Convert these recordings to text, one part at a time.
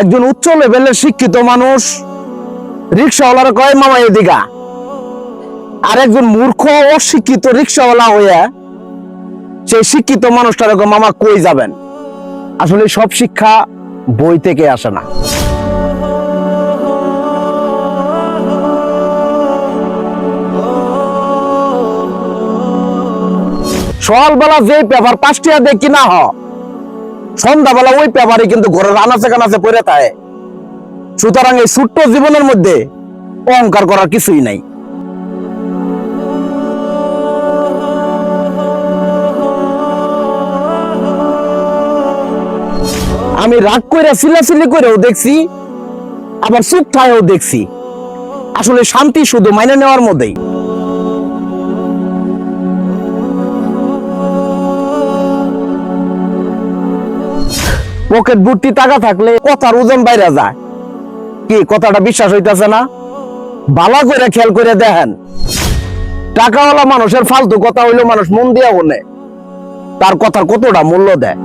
একজন উচ্চ লেভেলের শিক্ষিত মানুষ, রিক্সাওয়ালার কয়, মামা, এদিকা আর একজন মূর্খ অশিক্ষিত রিক্সাওয়ালা হইয়া সেই শিক্ষিত মানুষটার মামা, কই যাবেন? আসলে সব শিক্ষা বই থেকে আসে না। সকালবেলা যে পেপার পাঁচটিয়া দেখি না হ সন্ধ্যাবেলা ওই পেপারে কিন্তু ঘরের আনাচে কানাচে পড়ে থাকে। সুতরাং এই ছোট্ট জীবনের মধ্যে অহংকার করার কিছুই নাই। আমি রাগ করে চিল্লাচিল্লি করেও দেখছি, আবার চুপ থাকেও দেখছি। আসলে শান্তি শুধু মাইনে নেওয়ার মধ্যেই। পকেট ভর্তি টাকা থাকলে কথার ওজন বাইরে যায়। কি, কথাটা বিশ্বাস হইতাছে না? বালা করে খেয়াল করে দেখেন। টাকাওয়ালা মানুষের ফালতু কথা হইল মানুষ মন দিয়া বলে। তার কথার কতটা মূল্য দেয়?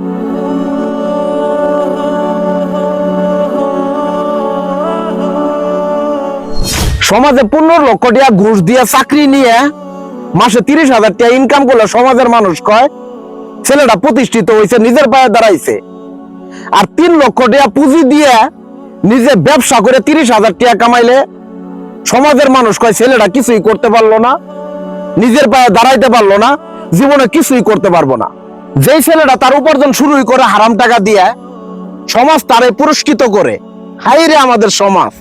সমাজে পনেরো লক্ষ টাকা ঘুষ দিয়ে চাকরি নিয়ে মাসে তিরিশ হাজার টাকা ইনকাম করলে সমাজের মানুষ কয়, ছেলেটা প্রতিষ্ঠিত হয়েছে নিজের পায়ে দাঁড়াইছে। আর তিন লক্ষ টাকা পুঁজি দিয়ে নিজে ব্যবসা করে তিরিশ হাজার টাকা কামাইলে সমাজের মানুষ কয় ছেলেটা কিছুই করতে পারল না, নিজের পায়ে দাঁড়াইতে পারল না, জীবনে কিছুই করতে পারব না। যেই ছেলেটা তার উপার্জন শুরুই করে হারাম টাকা দিয়ে সমাজ তারে পুরস্কৃত করে। হাই রে আমাদের সমাজ।